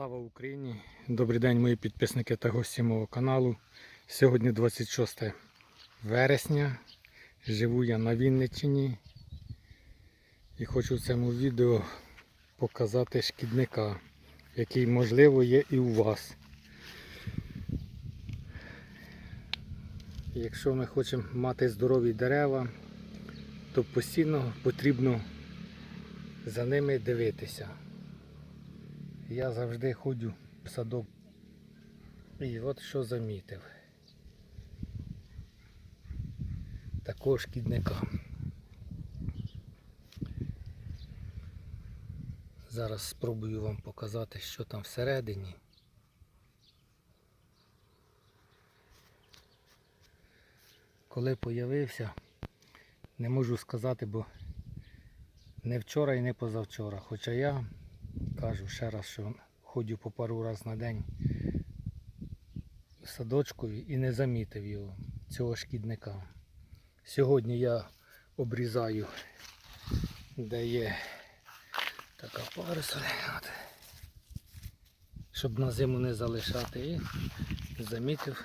Слава Україні! Добрий день, мої підписники та гості мого каналу. Сьогодні 26 вересня. Живу я на Вінниччині і хочу в цьому відео показати шкідника, який можливо є і у вас. Якщо ми хочемо мати здорові дерева, то постійно потрібно за ними дивитися. Я завжди ходжу в садок. І от що замітив. Такого шкідника. Зараз спробую вам показати, що там всередині. Коли появився, не можу сказати, бо не вчора і не позавчора. Хоча я кажу ще раз, що ходжу по пару раз на день в садочку і не замітив його, цього шкідника. Сьогодні я обрізаю, де є така паруса, щоб на зиму не залишати. І замітив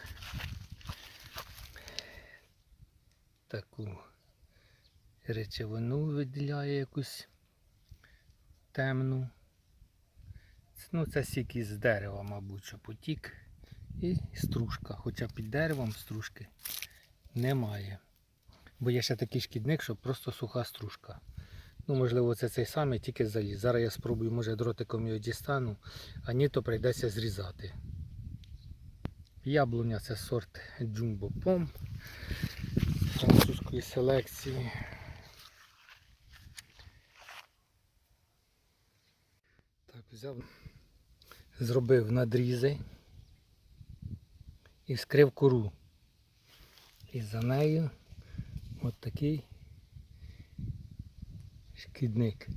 таку речовину виділяє якусь темну. Ну, це сік із дерева, мабуть, що потік. І стружка. Хоча під деревом стружки немає. Бо є ще такий шкідник, що просто суха стружка. Ну, можливо, це цей самий, тільки заліз. Зараз я спробую, може, дротиком його дістану, а ні, то прийдеться зрізати. Яблуня це сорт Jumbo Pom французької селекції. Так, взяв, зробив надрізи і вскрив кору. І за нею от такий шкідник.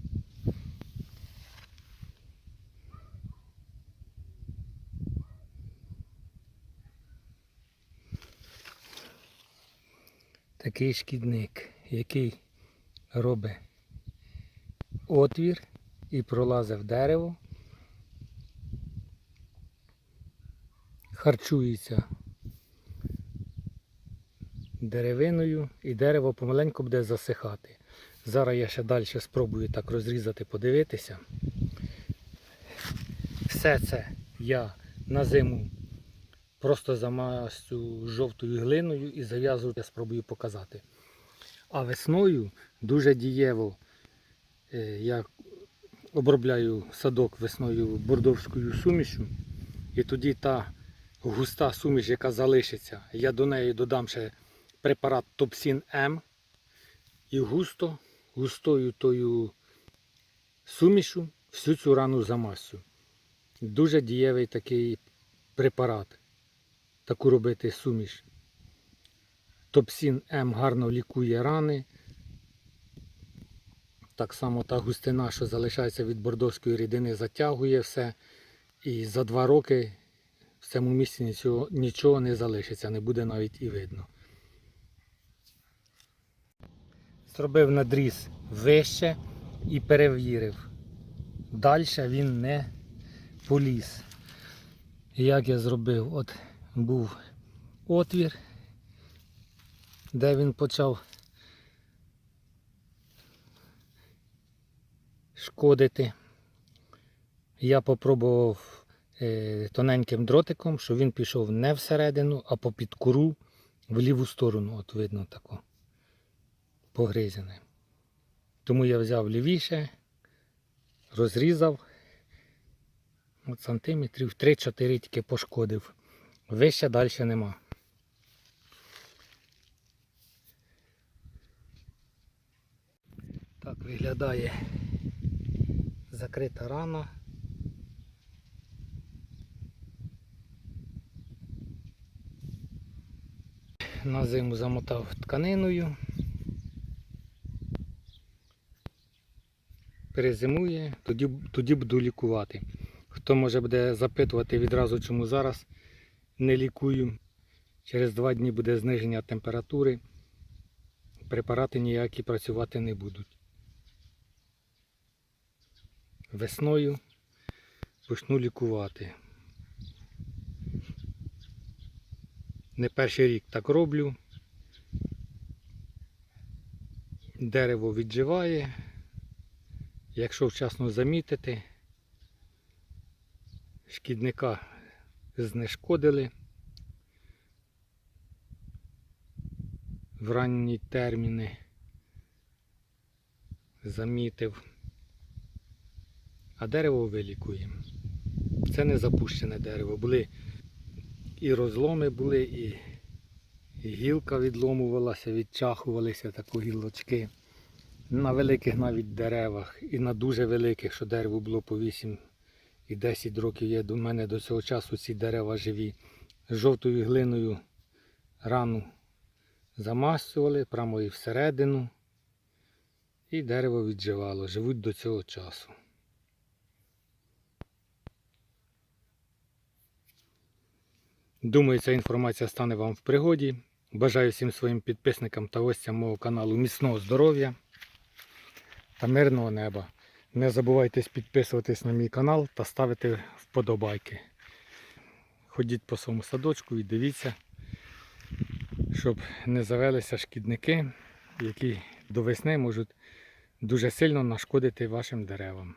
Такий шкідник, який робить отвір і пролазить в дерево, харчується деревиною і дерево помаленьку буде засихати. Зараз я ще далі спробую так розрізати, подивитися. Все це я на зиму просто замастю жовтою глиною і зав'язую, я спробую показати. А весною дуже дієво е, я обробляю садок весною бордовською сумішю. І тоді та густа суміш, яка залишиться, я до неї додам ще препарат Топсін М. І густо, густою тою сумішу всю цю рану замасю. Дуже дієвий такий препарат. Таку робити суміш. Топсін М гарно лікує рани. Так само та густина, що залишається від бордовської рідини, затягує все. І за два роки в цьому місці нічого, нічого не залишиться, не буде навіть і видно. Зробив надріз вище і перевірив. Далі він не поліз. Як я зробив? От був отвір, де він почав шкодити. Я попробував тоненьким дротиком, що він пішов не всередину, а попід кору в ліву сторону. От видно тако погризене. Тому я взяв лівіше, розрізав от сантиметрів 3-4 тільки пошкодив. Вище далі нема. Так виглядає закрита рана. На зиму замотав тканиною. Перезимує, тоді, тоді буду лікувати. Хто може буде запитувати відразу, чому зараз не лікую. Через два дні буде зниження температури. Препарати ніякі працювати не будуть. Весною почну лікувати. Не перший рік так роблю. Дерево відживає. Якщо вчасно замітити, шкідника знешкодили в ранні терміни. Замітив. А дерево вилікуємо. Це не запущене дерево. Були і розломи були, і, гілка відломувалася, відчахувалися такі гілочки. На великих навіть деревах і на дуже великих, що дерево було по 8 і 10 років є до мене до цього часу ці дерева живі. З жовтою глиною рану замасували прямо і всередину. І дерево відживало. Живуть до цього часу. Думаю, ця інформація стане вам в пригоді. Бажаю всім своїм підписникам та гостям мого каналу міцного здоров'я та мирного неба. Не забувайте підписуватись на мій канал та ставити вподобайки. Ходіть по своєму садочку і дивіться, щоб не завелися шкідники, які до весни можуть дуже сильно нашкодити вашим деревам.